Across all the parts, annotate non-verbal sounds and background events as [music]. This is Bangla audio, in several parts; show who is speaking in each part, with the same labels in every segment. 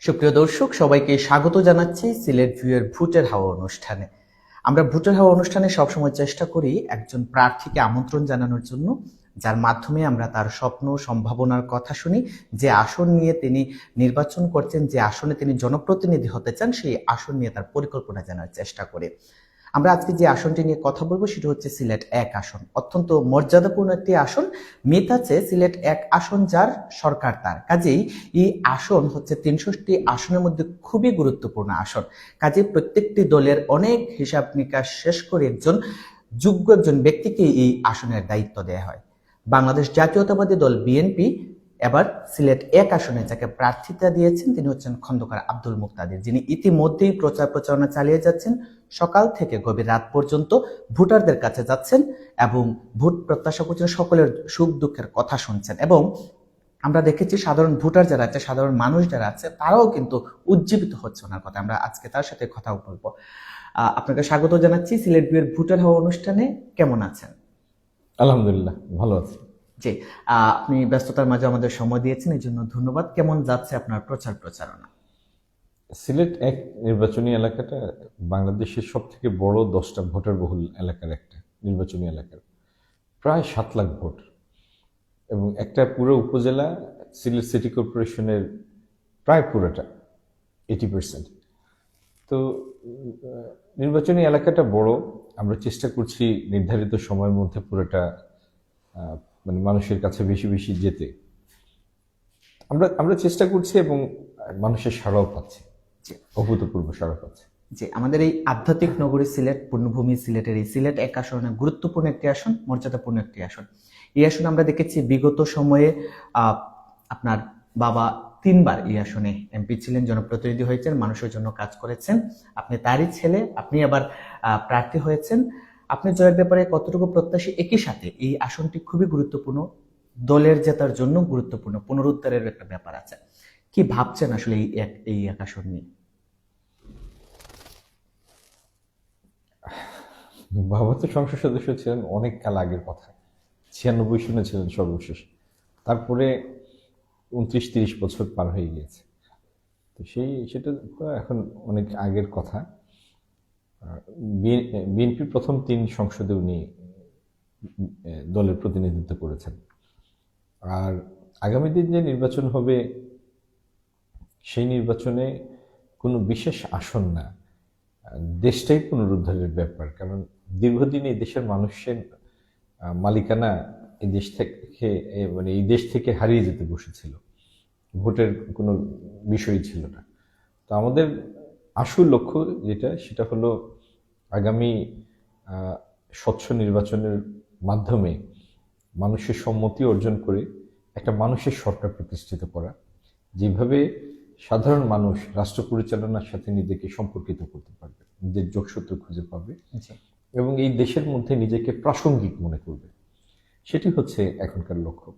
Speaker 1: সুপ্রিয় দর্শক, সবাইকে স্বাগত জানাচ্ছি সিলেট ভিউয়ের ভোটের হাওয়া অনুষ্ঠানে। আমরা ভোটের হাওয়া অনুষ্ঠানে সবসময় চেষ্টা করি একজন প্রার্থীকে আমন্ত্রণ জানানোর জন্য, যার মাধ্যমে আমরা তার স্বপ্ন, সম্ভাবনার কথা শুনি, যে আসন নিয়ে তিনি নির্বাচন করছেন, যে আসনে তিনি জনপ্রতিনিধি হতে চান, সেই আসন নিয়ে তার পরিকল্পনা জানার চেষ্টা করি। আমরা আজকে যে আসনটি নিয়ে কথা বলব সেটা হচ্ছে সিলেট এক আসন। অত্যন্ত মর্যাদাপূর্ণ একটি আসন। মিথ আছে, সিলেট এক আসন যার সরকার তার। কাজেই এই আসন হচ্ছে তিনষট্টি আসনের মধ্যে খুবই গুরুত্বপূর্ণ আসন। কাজে প্রত্যেকটি দলের অনেক হিসাব নিকাশ শেষ করে একজন যোগ্য একজন ব্যক্তিকে এই আসনের দায়িত্ব দেওয়া হয়। বাংলাদেশ জাতীয়তাবাদী দল বিএনপি এবার সিলেট এক আসনে যাকে প্রার্থিতা দিয়েছেন তিনি হচ্ছেন খন্দকার আব্দুল মুক্তাদির, যিনি ইতিমধ্যেই প্রচার প্রচারণা চালিয়ে যাচ্ছেন। সকাল থেকে গভীর রাত পর্যন্ত ভোটারদের কাছে যাচ্ছেন এবং ভোট প্রত্যাশা করছেন সকলের সুখ দুঃখের কথা শুনছেন এবং আমরা দেখেছি সাধারণ ভোটার যারা আছে সাধারণ মানুষ যারা আছে তারাও কিন্তু উজ্জীবিত হচ্ছে ওনার কথা। আমরা আজকে তার সাথে কথা বলব। আপনাকে স্বাগত জানাচ্ছি সিলেট বিয়ের ভোটার হওয়া অনুষ্ঠানে। কেমন আছেন?
Speaker 2: আলহামদুলিল্লাহ ভালো আছি।
Speaker 1: জি আপনি ব্যস্ততার মাঝে আমাদের সময় দিয়েছেন এই জন্য ধন্যবাদ। কেমন যাচ্ছে আপনার প্রচার প্রচারণা
Speaker 2: সিলেট এক নির্বাচনী এলাকাটা বাংলাদেশের সব থেকে বড় দশটা ভোটার বহুল এলাকার একটা নির্বাচনী এলাকার। প্রায় সাত লাখ ভোট। এবং একটা পুরো উপজেলা সিলেট সিটি কর্পোরেশনের প্রায় পুরোটা এইটি পার্সেন্ট তো, নির্বাচনী এলাকাটা বড়। আমরা চেষ্টা করছি নির্ধারিত সময়ের মধ্যে পুরোটা মানে মানুষের কাছে বেশি বেশি যেতে। আমরা আমরা চেষ্টা করছি এবং মানুষের সাড়াও পাচ্ছি। অভূতপূর্ব সাড়া পাচ্ছি
Speaker 1: যে আমাদের এই আধ্যাত্মিক নগরী সিলেট পূর্ণভূমি সিলেটের এই সিলেট এক আসনে গুরুত্বপূর্ণ একটি আসন মর্যাদাপূর্ণ একটি আসন। এই আসনে আমরা দেখেছি বিগত সময়ে আপনার বাবা তিনবার এই আসনে এমপি ছিলেন জনপ্রতিনিধি হয়েছেন মানুষের জন্য কাজ করেছেন। আপনি তারই ছেলে আপনি আবার প্রার্থী হয়েছেন। আপনি জয়ের ব্যাপারে কতটুকু প্রত্যাশী? একই সাথে এই আসনটি খুবই গুরুত্বপূর্ণ। দলের জেতার জন্য গুরুত্বপূর্ণ। পুনরুদ্ধারের একটা ব্যাপার আছে। কি ভাবছেন আসলে এই এক এই এক আসন নিয়ে?
Speaker 2: বাবা তো সংসদ সদস্য ছিলেন অনেক কাল আগের কথা। ছিয়ানব্বই সনে ছিলেন সর্বশেষ। তারপরে উনত্রিশ, তিরিশ বছর পার হয়ে গিয়েছে। তো সেই, সেটা এখন অনেক আগের কথা। বিএনপির প্রথম তিন সংসদে উনি দলের প্রতিনিধিত্ব করেছেন। আর আগামী দিন যে নির্বাচন হবে, সেই নির্বাচনে কোনো বিশেষ আসন না। দেশটাই পুনরুদ্ধারের ব্যাপার, কারণ দীর্ঘদিন এই দেশের মানুষের মালিকানা এই দেশ থেকে মানে এই দেশ থেকে হারিয়ে যেতে বসেছিল। ভোটের কোনো বিষয়ই ছিল না। তো আমাদের আসল লক্ষ্য যেটা, সেটা হলো আগামী স্বচ্ছ নির্বাচনের মাধ্যমে মানুষের সম্মতি অর্জন করে একটা মানুষের সরকার প্রতিষ্ঠিত করা, যেভাবে সাধারণ মানুষ রাষ্ট্র পরিচালনার সাথে নিজেকে সম্পর্কিত করতে পারবে, নিজের যোগসূত্র খুঁজে পাবে। এবং এই দেশের মধ্যে নিজেকে প্রাসঙ্গিক মনে করবে। সেটি হচ্ছে এখনকার লক্ষ্য।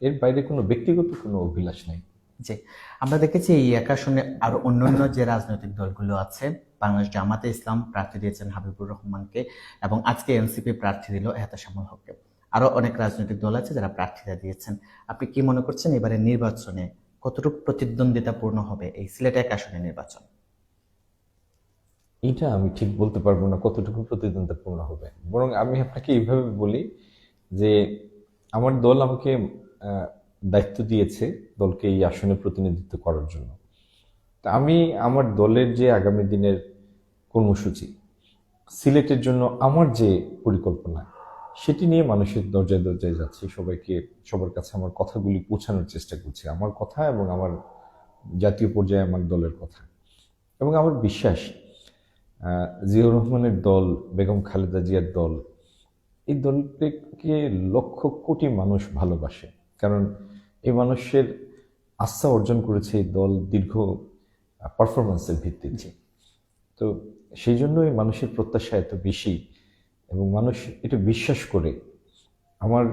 Speaker 2: এর বাইরে কোনো ব্যক্তিগত কোনো অভিলাষ নাই।
Speaker 1: জি। আমরা দেখেছি এই এক আরও অন্যান্য যে রাজনৈতিক দলগুলো আছে, বাংলাদেশ জামাতে ইসলাম প্রার্থী দিয়েছেন হাবিবুর রহমানকে এবং আজকে এনসিপি প্রার্থী দিল এহতাশামুল হককে। আরও অনেক রাজনৈতিক দল আছে যারা প্রার্থীরা দিয়েছেন। আপনি কি মনে করছেন এবারে নির্বাচনে কতটুকু প্রতিদ্বন্দ্বিতাপূর্ণ হবে এই সিলেট এক আসনে নির্বাচন?
Speaker 2: এটা আমি ঠিক বলতে পারব না কতটুকু প্রতিদ্বন্দ্বিতাপূর্ণ হবে। বরং আমি আপনাকে এইভাবে বলি যে আমার দল আমাকে দায়িত্ব দিয়েছে দলকে এই আসনে প্রতিনিধিত্ব করার জন্য। তা আমি আমার দলের যে আগামী দিনের কর্মসূচি, সিলেটের জন্য আমার যে পরিকল্পনা, সেটি নিয়ে মানুষের দরজায় দরজায় যাচ্ছি, সবাইকে, সবার কাছে আমার কথাগুলি পৌঁছানোর চেষ্টা করছি, আমার কথা এবং আমার জাতীয় পর্যায়ে আমার দলের কথা। এবং আমার বিশ্বাস জিয়াউর রহমানের দল বেগম খালেদা জিয়ার দল এই দলটিকে লক্ষ কোটি মানুষ ভালোবাসে। কারণ এই মানুষের আস্থা অর্জন করেছে এই দল দীর্ঘ পারফরমেন্সের ভিত্তিতে। তো সেই জন্য এই মানুষের প্রত্যাশা এত বেশি এবং মানুষ এটা বিশ্বাস করে। আমার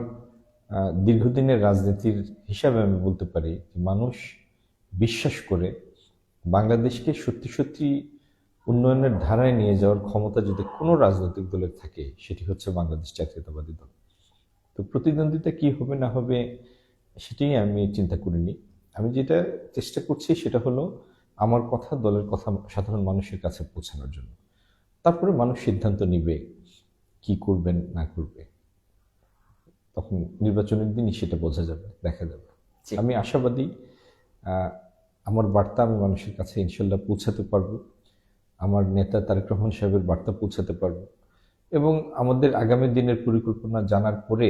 Speaker 2: দীর্ঘদিনের রাজনীতির হিসাবে আমি বলতে পারি যে মানুষ বিশ্বাস করে বাংলাদেশকে সত্যি সত্যি উন্নয়নের ধারায় নিয়ে যাওয়ার ক্ষমতা যদি কোনো রাজনৈতিক দলের থাকে সেটি হচ্ছে বাংলাদেশ জাতীয়তাবাদী দল। তো প্রতিদ্বন্দ্বিতা কি হবে না হবে সেটাই আমি চিন্তা করিনি। আমি যেটা চেষ্টা করছি সেটা হলো আমার কথা দলের কথা সাধারণ মানুষের কাছে পৌঁছানোর জন্য। তারপরে মানুষ সিদ্ধান্ত নিবে কি করবেন না করবে। তখন নির্বাচনের দিনই সেটা বোঝা যাবে দেখা যাবে। আমি আশাবাদী আহ, আমার বার্তা আমি মানুষের কাছে ইনশাল্লাহ পৌঁছাতে পারব। আমার নেতা তারেক রহমান সাহেবের বার্তা পৌঁছাতে পারব। এবং আমাদের আগামী দিনের পরিকল্পনা জানার পরে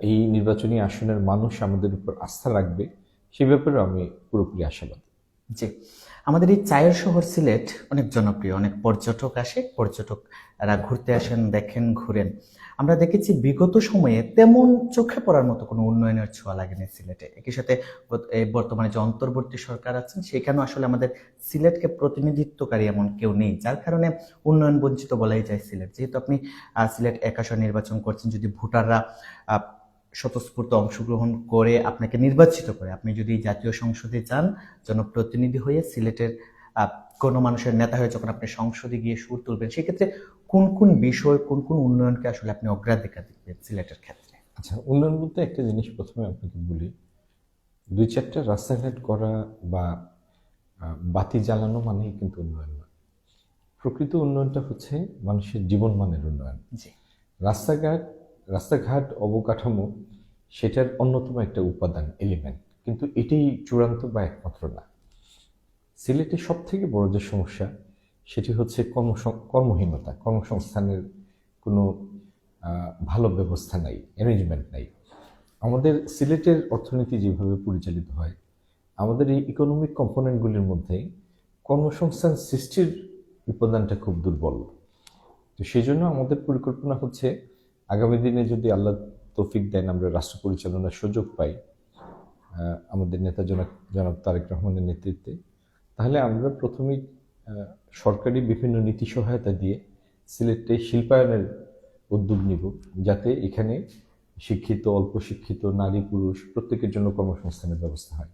Speaker 2: এই নির্বাচনী আসনের মানুষ আমাদের উপর আস্থা রাখবে, সে ব্যাপারেও আমি পুরোপুরি আশাবাদী।
Speaker 1: জি। আমাদের এই চায়ের শহর সিলেট অনেক জনপ্রিয়, অনেক পর্যটক আসে, পর্যটকরা ঘুরতে আসেন, দেখেন, ঘুরেন। আমরা দেখেছি বিগত সময়ে তেমন চোখে পড়ার মতো কোনো উন্নয়নের ছোঁয়া লাগেনি সিলেটে। একই সাথে বর্তমানে যে অন্তর্বর্তী সরকার আছেন, সেখানেও আসলে আমাদের সিলেটকে প্রতিনিধিত্বকারী এমন কেউ নেই, যার কারণে উন্নয়ন বঞ্চিত বলাই যায় সিলেট। যেহেতু আপনি সিলেট একাশন নির্বাচন করছেন, যদি ভোটাররা স্বতঃস্ফূর্ত অংশগ্রহণ করে আপনাকে নির্বাচিত করে, আপনি যদি জাতীয় সংসদে যান, জনপ্রতিনিধি হয়ে সিলেটের কোনো মানুষের নেতা হয়ে যখন আপনি সংসদে গিয়ে সুর তুলবেন সেক্ষেত্রে কোন কোন বিষয় কোন কোন উন্নয়নকে আসলে আপনি অগ্রাধিকার দিবেন সিলেটের ক্ষেত্রে?
Speaker 2: আচ্ছা উন্নয়ন বলতে একটা জিনিস প্রথমে আপনাকে বলি। দুই চারটা রাস্তাঘাট করা বা বাতি জ্বালানো মানেই কিন্তু উন্নয়ন নয়। প্রকৃত উন্নয়নটা হচ্ছে মানুষের জীবনমানের উন্নয়ন। রাস্তাঘাট রাস্তাঘাট অবকাঠামো সেটার অন্যতম একটা উপাদান এলিমেন্ট কিন্তু এটাই চূড়ান্ত বা একমাত্র না। সিলেটের সব থেকে বড় যে সমস্যা, সেটি হচ্ছে কর্ম কর্মহীনতা। কর্মসংস্থানের কোনো ভালো ব্যবস্থা নাই অ্যারেঞ্জমেন্ট নাই। আমাদের সিলেটের অর্থনীতি যেভাবে পরিচালিত হয়, আমাদের এই ইকোনমিক কম্পোনেন্টগুলির মধ্যে কর্মসংস্থান সৃষ্টির উপাদানটা খুব দুর্বল। তো সেই জন্য আমাদের পরিকল্পনা হচ্ছে, আগামী দিনে যদি আল্লাহ তৌফিক দেন, আমরা রাষ্ট্র পরিচালনার সুযোগ পাই আমাদের নেতা জনাব জনাব তারেক রহমানের নেতৃত্বে। তাহলে আমরা প্রথমেই সরকারি বিভিন্ন নীতি সহায়তা দিয়ে সিলেটে শিল্পায়নের উদ্যোগ নিব, যাতে এখানে শিক্ষিত, অল্প শিক্ষিত নারী, পুরুষ প্রত্যেকের জন্য কর্মসংস্থানের ব্যবস্থা হয়।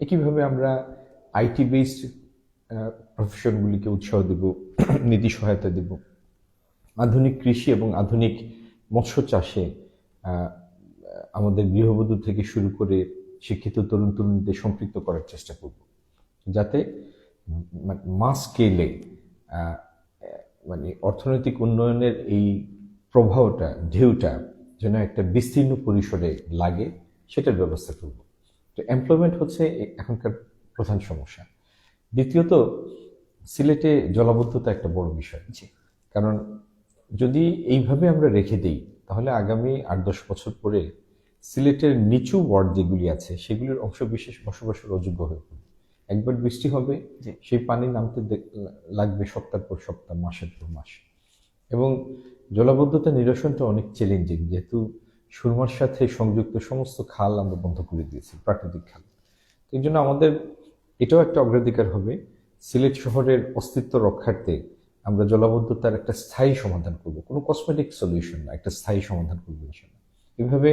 Speaker 2: একইভাবে আমরা আইটি বেসড প্রফেশনগুলিকে উৎসাহ দেব, [clears throat] নীতি সহায়তা দেব। আধুনিক কৃষি এবং আধুনিক মৎস্য চাষে আমাদের গৃহবধূ থেকে শুরু করে শিক্ষিত তরুণ তরুণীদের সম্পৃক্ত করার চেষ্টা করব। যাতে মাস স্কেলে মানে অর্থনৈতিক উন্নয়নের এই প্রভাবটা ঢেউটা যেন একটা বিস্তীর্ণ পরিসরে লাগে সেটার ব্যবস্থা করব। তো এমপ্লয়মেন্ট হচ্ছে এখনকার প্রধান সমস্যা। দ্বিতীয়ত সিলেটে জলাবদ্ধতা একটা বড় বিষয়। কারণ যদি এইভাবে আমরা রেখে দিই তাহলে আগামী আট দশ বছর পরে সিলেটের নিচু ওয়ার্ড যেগুলি আছে সেগুলির অংশ বিশেষ বসবাসের অযোগ্য হয়ে পড়বে। একবার বৃষ্টি হবে। সেই পানি নামতে লাগবে সপ্তাহ পর সপ্তাহ মাসের পর মাস। এবং জলাবদ্ধতা নিরসনটা অনেক চ্যালেঞ্জিং যেহেতু সুরমার সাথে সংযুক্ত সমস্ত খাল আমরা বন্ধ করে দিয়েছি প্রাকৃতিক খাল। এই জন্য আমাদের এটাও একটা অগ্রাধিকার হবে সিলেট শহরের অস্তিত্ব রক্ষার্থে আমরা জলাবদ্ধতার একটা স্থায়ী সমাধান করব। কোনো কসমেটিক সলিউশন না একটা স্থায়ী সমাধান করব ইনশাল্লাহ। এভাবে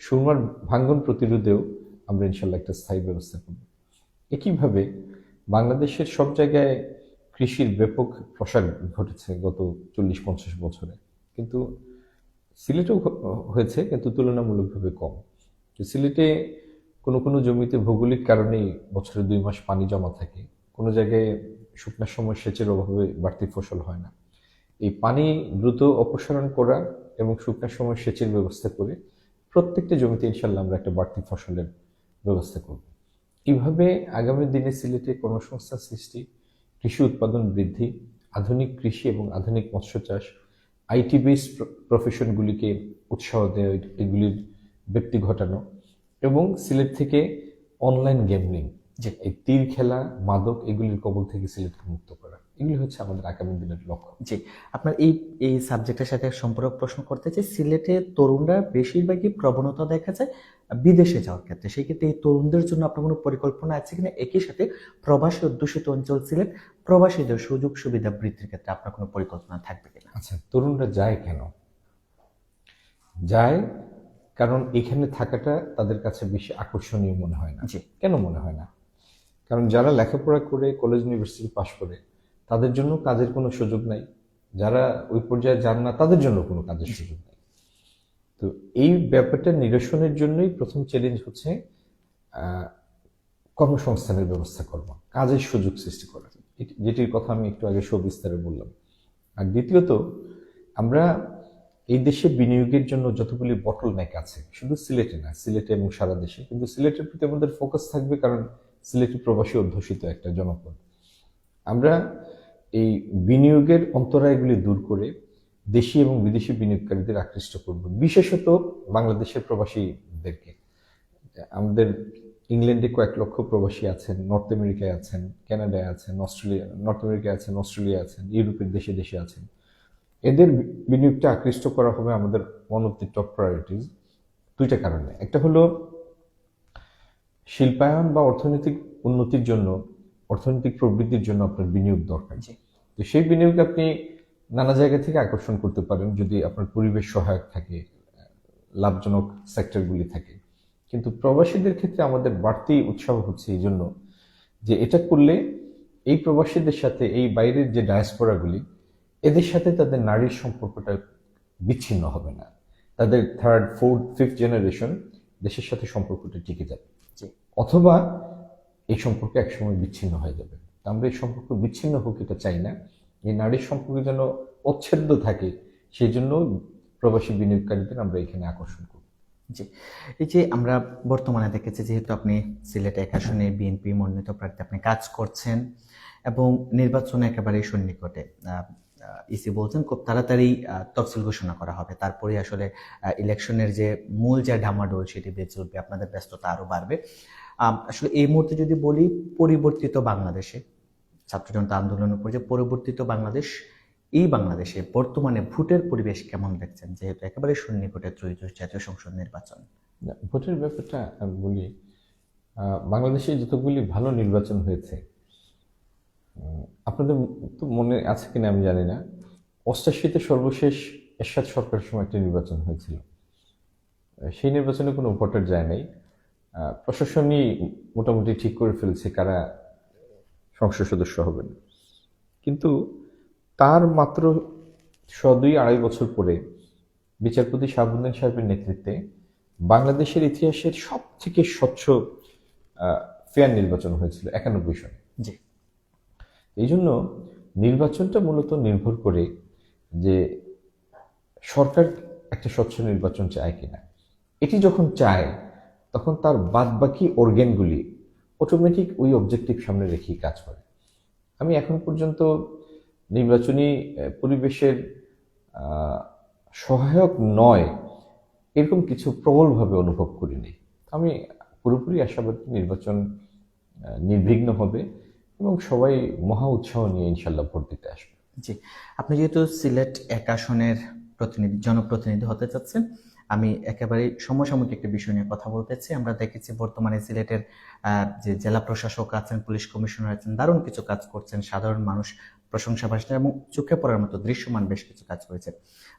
Speaker 2: সুরমার ভাঙ্গন প্রতিরোধেও আমরা ইনশাল্লাহ একটা স্থায়ী ব্যবস্থা করব। একইভাবে বাংলাদেশের সব জায়গায় কৃষির ব্যাপক প্রসার ঘটেছে গত চল্লিশ পঞ্চাশ বছরে। কিন্তু সিলেটেও হয়েছে, কিন্তু তুলনামূলকভাবে কম। সিলেটে কোনো কোনো জমিতে ভৌগোলিক কারণেই বছরে দুই মাস পানি জমা থাকে। কোনো জায়গায় শুকনার সময় সেচের অভাবে বাড়তি ফসল হয় না। এই পানি দ্রুত অপসারণ করা এবং শুকনার সময় সেচের ব্যবস্থা করে প্রত্যেকটা জমিতে ইনশাল্লাহ আমরা একটা বাড়তি ফসলের ব্যবস্থা করব। কীভাবে আগামী দিনে সিলেটে কর্মসংস্থান সৃষ্টি, কৃষি উৎপাদন বৃদ্ধি, আধুনিক কৃষি এবং আধুনিক মৎস্য চাষ আইটি বেস প্রফেশনগুলিকে উৎসাহ দেওয়া এগুলির ব্যক্তি ঘটানো এবং সিলেট থেকে অনলাইন গেমলিং
Speaker 1: যে
Speaker 2: এই তীর খেলা, মাদক, এগুলির কবল থেকে সিলেটকে মুক্ত করা। এগুলি হচ্ছে আমাদের আগামী দিনের লক্ষ্য।
Speaker 1: জি আপনার এই এই সাবজেক্টের সাথে সম্পর্ক প্রশ্ন করতে চাই সিলেটে তরুণরা বেশিরভাগই প্রবণতা দেখা যায় বিদেশে যাওয়ার ক্ষেত্রে। সেই ক্ষেত্রে এই তরুণদের জন্য আপনার কোনো পরিকল্পনা আছে কিনা? একই সাথে প্রবাসী অধ্যুষিত অঞ্চল সিলেট প্রবাসীদের সুযোগ সুবিধা বৃদ্ধির ক্ষেত্রে আপনার কোনো পরিকল্পনা থাকবে কিনা?
Speaker 2: আচ্ছা তরুণরা যায় কেন? যায় কারণ এখানে থাকাটা তাদের কাছে বেশি আকর্ষণীয় মনে হয় না। কেন মনে হয় না? কারণ যারা লেখাপড়া করে কলেজ ইউনিভার্সিটি পাশ করে তাদের জন্য কাজের কোনো সুযোগ নাই। যারা ওই পর্যায়ে যান না তাদের জন্য কোনো কাজের সুযোগ নাই। তো এই ব্যাপারটা নিরসনের জন্যই প্রথম চ্যালেঞ্জ হচ্ছে কর্মসংস্থানের ব্যবস্থা করব কাজের সুযোগ সৃষ্টি করা। যেটির কথা আমি একটু আগে সবিস্তারে বললাম। আর দ্বিতীয়ত আমরা এই দেশে বিনিয়োগের জন্য যতগুলি বটল নেক আছে শুধু সিলেটে না সিলেটে এবং সারা দেশে কিন্তু সিলেটের প্রতি আমাদের ফোকাস থাকবে কারণ সিলেটি প্রবাসী অধ্যুষিত একটা জনপদ। আমরা এই বিনিয়োগের অন্তরায়গুলি দূর করে দেশি এবং বিদেশি বিনিয়োগকারীদের আকৃষ্ট করব। বিশেষত বাংলাদেশের প্রবাসীদেরকে। আমাদের ইংল্যান্ডে কয়েক লক্ষ প্রবাসী আছেন, নর্থ আমেরিকায় আছেন, কানাডায় আছেন, অস্ট্রেলিয়া, নর্থ আমেরিকায় আছেন অস্ট্রেলিয়া আছেন, ইউরোপের দেশে দেশে আছেন। এদের বিনিয়োগটা আকৃষ্ট করা হবে আমাদের one of the top priorities দুইটা কারণে। একটা হলো শিল্পায়ন বা অর্থনৈতিক উন্নতির জন্য অর্থনৈতিক প্রবৃদ্ধির জন্য আপনার বিনিয়োগ দরকার। তো সেই বিনিয়োগ আপনি নানা জায়গা থেকে আকর্ষণ করতে পারেন যদি আপনার পরিবেশ সহায়ক থাকে লাভজনক সেক্টরগুলি থাকে। কিন্তু প্রবাসীদের ক্ষেত্রে আমাদের বাড়তি উৎসাহ হচ্ছে এই জন্য যে এটা করলে এই প্রবাসীদের সাথে এই বাইরের যে ডায়াসপোরাগুলি এদের সাথে তাদের নারীর সম্পর্কটা বিচ্ছিন্ন হবে না। তাদের থার্ড ফোর্থ ফিফথ জেনারেশন দেশের সাথে সম্পর্কটা টিকে যাবে। অথবা এই সম্পর্ক একসময় বিচ্ছিন্ন হয়ে যাবে। আমরা এই সম্পর্ক বিচ্ছিন্ন হোক এটা চাই না। এই নারীর সম্পর্ক যেন অচ্ছেদ্য থাকে সেই জন্য প্রবাসী বিনিয়োগকারীদের আমরা এখানে আকর্ষণ করব
Speaker 1: জি। এই যে আমরা বর্তমানে দেখেছি, যেহেতু আপনি সিলেট এক আসনে বিএনপি মনোনীত প্রার্থী আপনি কাজ করছেন এবং নির্বাচনে একেবারে সন্নিকটে ইসি বলছেন, খুব তাড়াতাড়ি তফসিল ঘোষণা করা হবে। তারপরে আসলে ইলেকশনের যে মূল যে ডামাডোল সেটি বেঁচে উঠবে, আপনাদের ব্যস্ততা আরও বাড়বে। আসলে এই মুহূর্তে যদি বলি, পরিবর্তিত বাংলাদেশে ছাত্র জনতা আন্দোলনের উপর যে পরিবর্তিত বাংলাদেশ, এই বাংলাদেশে বর্তমানে ভোটের পরিবেশ কেমন দেখছেন? যেহেতু একেবারে সন্নিকটে ত্রয়োদশ জাতীয় সংসদ নির্বাচন।
Speaker 2: ভোটের ব্যাপারটা বলি বাংলাদেশে যতগুলি ভালো নির্বাচন হয়েছে আপনাদের তো মনে আছে কিনা আমি জানি না, অষ্টাশিতে সর্বশেষ এরশাদ সরকারের সময় একটা নির্বাচন হয়েছিল। সেই নির্বাচনে কোনো ভোটার যায় নাই। প্রশাসনই মোটামুটি ঠিক করে ফেলছে কারা সংসদ সদস্য হবেন। কিন্তু তার মাত্র শ দুই আড়াই বছর পরে বিচারপতি শাহাবুদ্দিন সাহেবের নেতৃত্বে বাংলাদেশের ইতিহাসের সব থেকে স্বচ্ছ ফেয়ার নির্বাচন হয়েছিল একানব্বই সনে।
Speaker 1: জি।
Speaker 2: এই জন্য নির্বাচনটা মূলত নির্ভর করে যে সরকার একটা স্বচ্ছ নির্বাচন চায় কিনা। এটি যখন চায় তখন তার বাদবাকি অর্গেনগুলি অটোমেটিক ওই অবজেক্টিভ সামনে রেখেই কাজ করে। আমি এখন পর্যন্ত নির্বাচনী পরিবেশের সহায়ক নয়, এরকম কিছু প্রবলভাবে অনুভব করিনি। আমি পুরোপুরি আশাবাদী নির্বাচন নির্বিঘ্ন হবে এবং সবাই মহা উৎসাহ নিয়ে ইনশাল্লাহ ভোট দিতে আসবে।
Speaker 1: জি। আপনি যেহেতু সিলেট এক আসনের প্রতিনিধি, জনপ্রতিনিধি হতে চাচ্ছেন আমি একেবারে সমসাময়িক একটি বিষয় নিয়ে কথা বলতেছি। আমরা দেখেছি বর্তমানে সিলেটের যে জেলা প্রশাসক আছেন, পুলিশ কমিশনার আছেন, দারুণ কিছু কাজ করছেন। সাধারণ মানুষ প্রশংসা ভাষণ এবং চোখে পড়ার মতো দৃশ্যমান বেশ কিছু কাজ করেছে।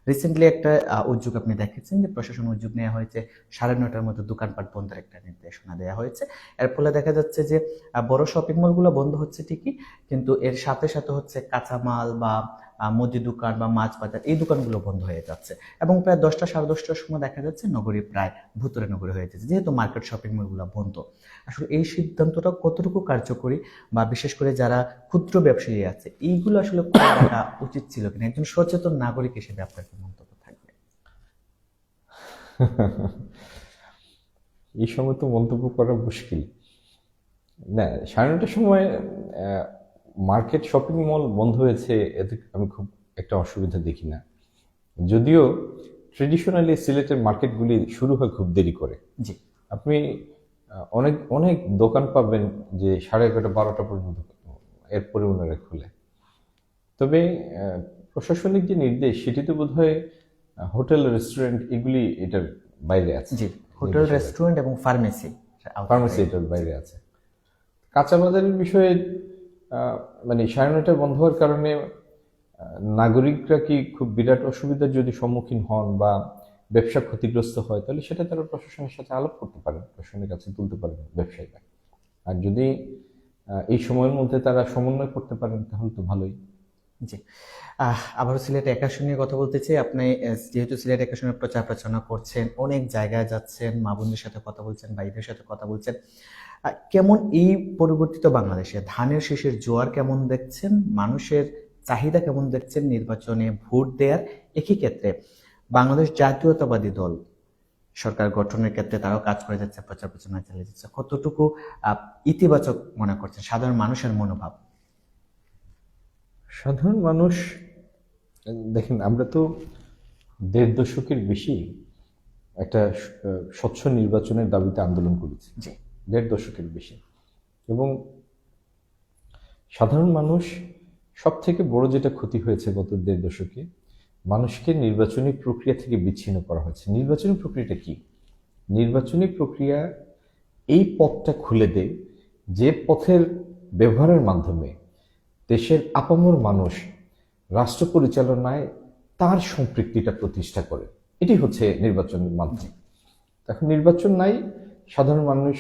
Speaker 1: রিসেন্টলি একটা উদ্যোগ আপনি দেখেছেন যে প্রশাসন উদ্যোগ নেওয়া হয়েছে। সাড়ে নটার মধ্যে দোকানপাট বন্ধের একটা নির্দেশনা দেওয়া হয়েছে। এর ফলে দেখা যাচ্ছে যে বড় শপিং মলগুলো বন্ধ হচ্ছে ঠিকই, কিন্তু এর সাথে সাথে হচ্ছে কাঁচামাল বা মুদি দোকান বা মাছ বাজার এই দোকানগুলো বন্ধ হয়ে যাচ্ছে। এবং প্রায় দশটা সাড়ে দশটার সময় দেখা যাচ্ছে নগরী প্রায় ভুতুরে নগরী হয়ে যাচ্ছে, যেহেতু মার্কেট শপিং মলগুলো বন্ধ। আসলে এই সিদ্ধান্তটা কতটুকু কার্যকরী বা বিশেষ করে যারা ক্ষুদ্র ব্যবসায়ী আছে, এইগুলো আসলে করাটা উচিত ছিল কিনা? একজন সচেতন নাগরিক হিসেবে আপনার কি মন্তব্য থাকবে?
Speaker 2: এই সময় তো মন্তব্য করা মুশকিল। না, সাড়ে নটার সময় মার্কেট শপিং মল বন্ধ হয়েছে এতে আমি খুব একটা অসুবিধা দেখি না। যদিও ট্রেডিশনালি সিলেটের মার্কেটগুলি শুরু হয় খুব দেরি করে।
Speaker 1: জি।
Speaker 2: আপনি অনেক অনেক দোকান পাবেন যে সাড়ে এগারোটা বারোটা পর্যন্ত এরপরে ওনারা খুলে। তবে প্রশাসনিক যে নির্দেশ সেটিতে বোধ হয় হোটেল রেস্টুরেন্ট এগুলি এটার বাইরে আছে।
Speaker 1: জি হোটেল রেস্টুরেন্ট এবং ফার্মেসি।
Speaker 2: ফার্মেসি এটার বাইরে আছে। কাঁচা বাজারের বিষয়ে মানে সাড়ে বন্ধ হওয়ার কারণে নাগরিকরা কি খুব বিরাট অসুবিধার যদি সম্মুখীন হন বা ব্যবসা ক্ষতিগ্রস্ত হয়, তাহলে সেটা তারা প্রশাসনের সাথে আলাপ করতে পারেন, প্রশাসনের কাছে তুলতে পারেন ব্যবসায়ীরা। আর যদি এই সময়ের মধ্যে তারা সমন্বয় করতে পারেন, তাহলে তো ভালোই।
Speaker 1: জি। আবারও সিলেট একাশন নিয়ে কথা বলতে চাই। আপনি যেহেতু সিলেট একাশনের প্রচার প্রচারণা করছেন, অনেক জায়গায় যাচ্ছেন, মা বোনদের সাথে কথা বলছেন, ভাইদের সাথে কথা বলছেন। কেমন এই পরিবর্তিত বাংলাদেশে? ধানের শীষের জোয়ার কেমন দেখছেন? মানুষের চাহিদা কেমন দেখছেন? নির্বাচনে ভোট দেওয়ার একই ক্ষেত্রে বাংলাদেশ জাতীয়তাবাদী দল, সরকার গঠনের ক্ষেত্রে তারাও কাজ করে যাচ্ছে, প্রচার প্রচারণা চালিয়ে যাচ্ছে। কতটুকু ইতিবাচক মনে করছেন? সাধারণ মানুষের মনোভাব।
Speaker 2: সাধারণ মানুষ দেখেন আমরা তো দেড় দশকের বেশি একটা স্বচ্ছ নির্বাচনের দাবিতে আন্দোলন করেছি। দেড় দশকের বেশি। এবং সাধারণ মানুষ সব থেকে বড় যেটা ক্ষতি হয়েছে গত দেড় দশকে মানুষকে নির্বাচনী প্রক্রিয়া থেকে বিচ্ছিন্ন করা হয়েছে। নির্বাচনী প্রক্রিয়াটা কি? নির্বাচনী প্রক্রিয়া এই পথটা খুলে দেয় যে পথের ব্যবহারের মাধ্যমে দেশের আপামর মানুষ রাষ্ট্র পরিচালনায় তার সম্পৃক্তিটা প্রতিষ্ঠা করে। এটি হচ্ছে নির্বাচনের মাধ্যম। এখন নির্বাচন নাই, সাধারণ মানুষ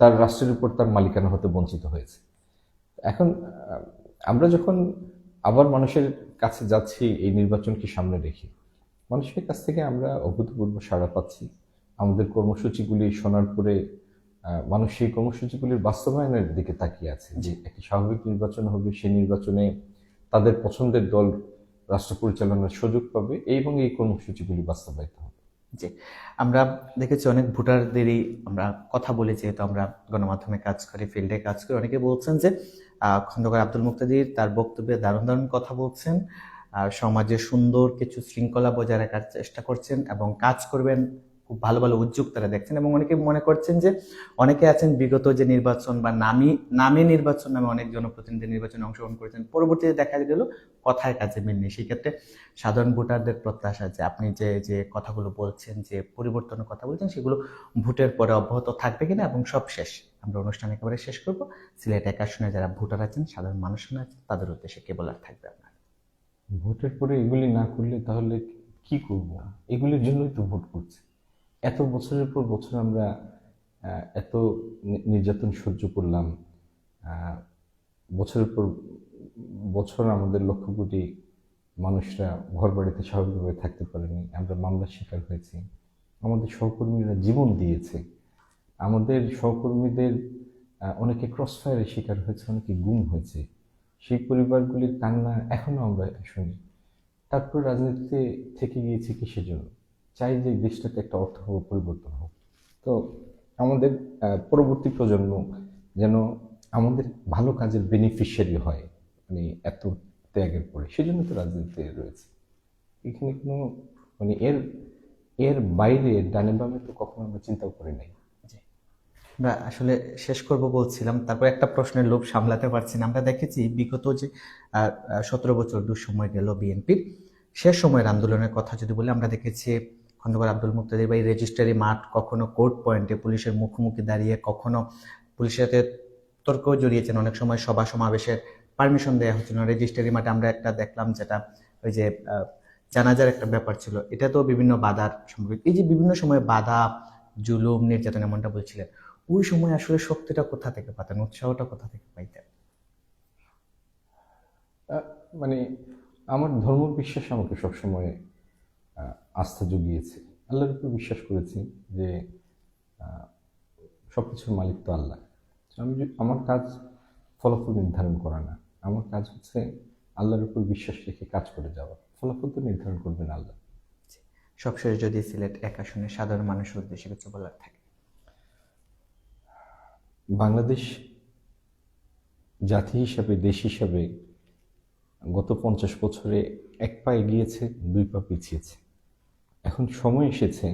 Speaker 2: তার রাষ্ট্রের উপর তার মালিকানা হতে বঞ্চিত হয়েছে। এখন আমরা যখন আবার মানুষের কাছে যাচ্ছি, এই নির্বাচনকে সামনে রেখে? মানুষের কাছ থেকে আমরা অভূতপূর্ব সাড়া পাচ্ছি। আমাদের কর্মসূচিগুলি শোনার পরে মানুষ সেই কর্মসূচিগুলির বাস্তবায়নের দিকে তাকিয়ে আছে যে একটি স্বাভাবিক নির্বাচন হবে সেই নির্বাচনে তাদের পছন্দের দল রাষ্ট্র পরিচালনার সুযোগ পাবে এবং এই কর্মসূচিগুলি বাস্তবায়িত হবে।
Speaker 1: জি। আমরা দেখেছি অনেক ভোটারদেরই আমরা কথা বলি যেহেতু আমরা গণমাধ্যমে কাজ করি ফিল্ডে কাজ করি। অনেকে বলছেন যে খন্দকার আব্দুল মুক্তাদির তার বক্তব্যে দারুণ দারুণ কথা বলছেন আর সমাজে সুন্দর কিছু শৃঙ্খলা বজায় রাখার চেষ্টা করছেন এবং কাজ করবেন খুব ভালো ভালো উদ্যোগ তারা দেখছেন এবং অনেকে মনে করছেন যে অনেকে আছেন বিগত যে নির্বাচন বা নামি, নামে নির্বাচন নামে অনেক জনপ্রতিনিধি নির্বাচনে অংশগ্রহণ করেছেন, পরবর্তীতে দেখা গেল কথায় কাজে মিল নেই। সেক্ষেত্রে সাধারণ ভোটারদের প্রত্যাশা যে আপনি যে যে কথাগুলো বলছেন, যে পরিবর্তনের কথা বলছেন, সেগুলো ভোটের পরে অব্যাহত থাকবে কিনা এবং সব শেষ। আমরা অনুষ্ঠান একেবারে শেষ করব। সিলেট এক আসনে যারা ভোটার আছেন, সাধারণ মানুষ আছেন, তাদের উদ্দেশ্যে কেবল আর থাকবে আপনার।
Speaker 2: ভোটের পরে এগুলি না করলে তাহলে কি করব? এগুলির জন্যই তো ভোট করছি। এত বছরের পর বছর আমরা এত নির্যাতন সহ্য করলাম বছরের পর বছর আমাদের লক্ষ কোটি মানুষরা ঘর বাড়িতে স্বাভাবিকভাবে থাকতে পারেনি, আমরা মামলার শিকার হয়েছি। আমাদের সহকর্মীরা জীবন দিয়েছে। আমাদের সহকর্মীদের অনেকে ক্রস ফায়ারের শিকার হয়েছে, অনেকে গুম হয়েছে। সেই পরিবারগুলির কান্না এখনও আমরা শুনি। তারপর রাজনীতিতে থেকে গিয়েছি কিসের জন্য? চাই যে দেশটাতে একটা অর্থবহ পরিবর্তন হোক। তো আমাদের পরবর্তী প্রজন্ম যেন আমাদের ভালো কাজের বেনিফিশিয়ারি হয় মানে এত ত্যাগের পরে। সেজন্য তো রাজনীতিতে রয়েছে। এখানে কোনো মানে এর এর বাইরে ডানে বামে তো কখনো আমরা চিন্তাও করি নাই।
Speaker 1: আমরা আসলে শেষ করব বলছিলাম, তারপর একটা প্রশ্নের লোভ সামলাতে পারছি না। আমরা দেখেছি বিগত যে সতেরো বছর দুঃসময় গেল বিএনপির শেষ সময়ের আন্দোলনের কথা যদি বলি, আমরা দেখেছি খন্দকার আব্দুল মুক্তাদির ভাই রেজিস্ট্রারি মাঠ কখনো কোর্ট পয়েন্টে পুলিশের মুখোমুখি দাঁড়িয়ে কখনো পুলিশের সাথে তর্কও জড়িয়েছেন। অনেক সময় সভা সমাবেশের পারমিশন দেওয়া হচ্ছিল না। রেজিস্ট্রারি মাঠে আমরা একটা দেখলাম যেটা ওই যে জানাজার একটা ব্যাপার ছিল। এটা তো বিভিন্ন বাধার সম্পর্কিত এই যে বিভিন্ন সময় বাধা, জুলুম, নির্যাতন এমনটা বলছিলেন, ওই সময় আসলে শক্তিটা কোথা থেকে পাতেন? উৎসাহটা কোথা থেকে পাইতেন?
Speaker 2: মানে আমার ধর্ম বিশ্বাস আমাকে সবসময় আস্থা জুগিয়েছে। আল্লাহর উপর বিশ্বাস করেছি যে আহ, সবকিছুর মালিক তো আল্লাহ। আমি আমার কাজ ফলাফল নির্ধারণ করা না। আমার কাজ হচ্ছে আল্লাহর উপর বিশ্বাস রেখে কাজ করে যাওয়া। ফলাফল তো নির্ধারণ করবেন আল্লাহ।
Speaker 1: সবশেষ যদি সিলেট এক আসনে সাধারণ মানুষের উদ্দেশ্যে কিছু বলার থাকে?
Speaker 2: বাংলাদেশ জাতি হিসাবে দেশ হিসাবে গত পঞ্চাশ বছরে এক পা এগিয়েছে দুই পা পিছিয়েছে। এখন সময় এসেছে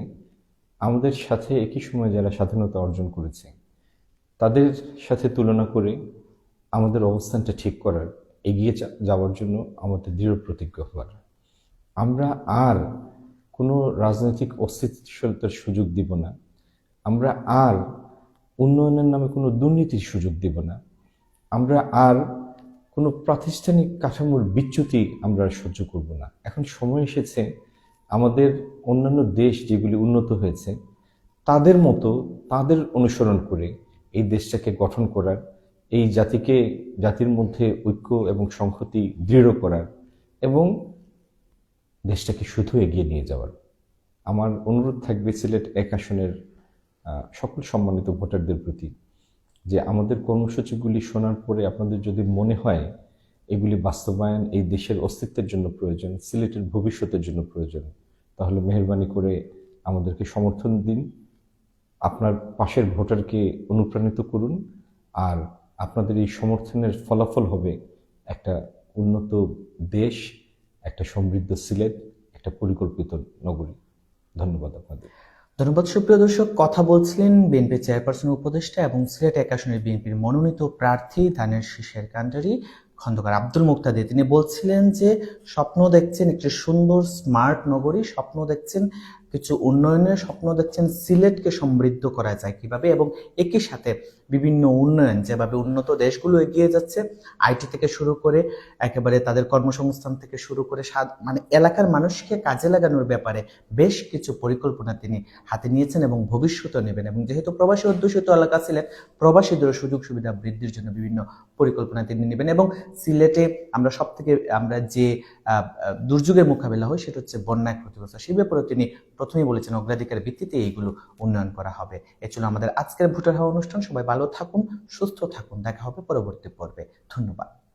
Speaker 2: আমাদের সাথে একই সময় যারা স্বাধীনতা অর্জন করেছে, তাদের সাথে তুলনা করে আমাদের অবস্থানটা ঠিক করার এগিয়ে যাওয়ার জন্য আমাদের দৃঢ় প্রতিজ্ঞ হওয়ার। আমরা আর কোনো রাজনৈতিক অস্তিত্বশীলতার সুযোগ দিব না। আমরা আর উন্নয়নের নামে কোনো দুর্নীতির সুযোগ দিব না। আমরা আর কোনো প্রাতিষ্ঠানিক কাঠামোর বিচ্যুতি আমরা সহ্য করব না। এখন সময় এসেছে আমাদের অন্যান্য দেশ যেগুলি উন্নত হয়েছে, তাদের মতো তাদের অনুসরণ করে এই দেশটাকে গঠন করার, এই জাতিকে, জাতির মধ্যে ঐক্য এবং সংহতি দৃঢ় করার এবং দেশটাকে শুধু এগিয়ে নিয়ে যাওয়ার। আমার অনুরোধ থাকবে সিলেট এক আসনের সকল সম্মানিত ভোটারদের প্রতি যে আমাদের কর্মসূচিগুলি শোনার পরে আপনাদের যদি মনে হয় এগুলি বাস্তবায়ন এই দেশের অস্তিত্বের জন্য প্রয়োজন, সিলেটের ভবিষ্যতের জন্য প্রয়োজন। তাহলে মেহরবানি করে আমাদেরকে সমর্থন দিন, আপনার পাশের ভোটারকে অনুপ্রাণিত করুন, আর আপনাদের এই সমর্থনের ফলাফল হবে একটা উন্নত দেশ, একটা সমৃদ্ধ সিলেট, একটা পরিকল্পিত নগরী। ধন্যবাদ আপনাদের।
Speaker 1: ধন্যবাদ সুপ্রিয় দর্শক। কথা বলছিলেন বিএনপি চেয়ারপারসন উপদেষ্টা এবং সিলেট এক আসনের বিএনপির মনোনীত প্রার্থী ধানের শীষের কাণ্ডারি খন্দকার আব্দুল মুক্তাদি তিনি বলছিলেন যে স্বপ্ন দেখছেন একটি সুন্দর স্মার্ট নগরী স্বপ্ন দেখছেন কিছু উন্নয়নের স্বপ্ন দেখছেন, সিলেটকে সমৃদ্ধ করা যায় কীভাবে এবং একই সাথে বিভিন্ন উন্নয়ন, যেভাবে উন্নত দেশগুলো এগিয়ে যাচ্ছে, আইটি থেকে শুরু করে একেবারে তাদের কর্মসংস্থান থেকে শুরু করে মানে এলাকার মানুষকে কাজে লাগানোর ব্যাপারে বেশ কিছু পরিকল্পনা তিনি হাতে নিয়েছেন এবং ভবিষ্যতে নেবেন এবং যেহেতু প্রবাসী অধ্যুষিত এলাকা ছিলেন প্রবাসীদের সুযোগ সুবিধা বৃদ্ধির জন্য বিভিন্ন পরিকল্পনা তিনি নেবেন এবং সিলেটে আমরা সব থেকে আমরা যে দুর্যোগের মোকাবেলা হয় সেটা হচ্ছে বন্যায় ক্ষতিগ্রস্ত। সেই ব্যাপারে তিনি প্রথমেই বলেছেন অগ্রাধিকার ভিত্তিতে এইগুলো উন্নয়ন করা হবে। এ ছিল আমাদের আজকের ভোটার হওয়া অনুষ্ঠান। সবাই ভালো থাকুন, সুস্থ থাকুন। দেখা হবে পরবর্তী পর্বে। ধন্যবাদ।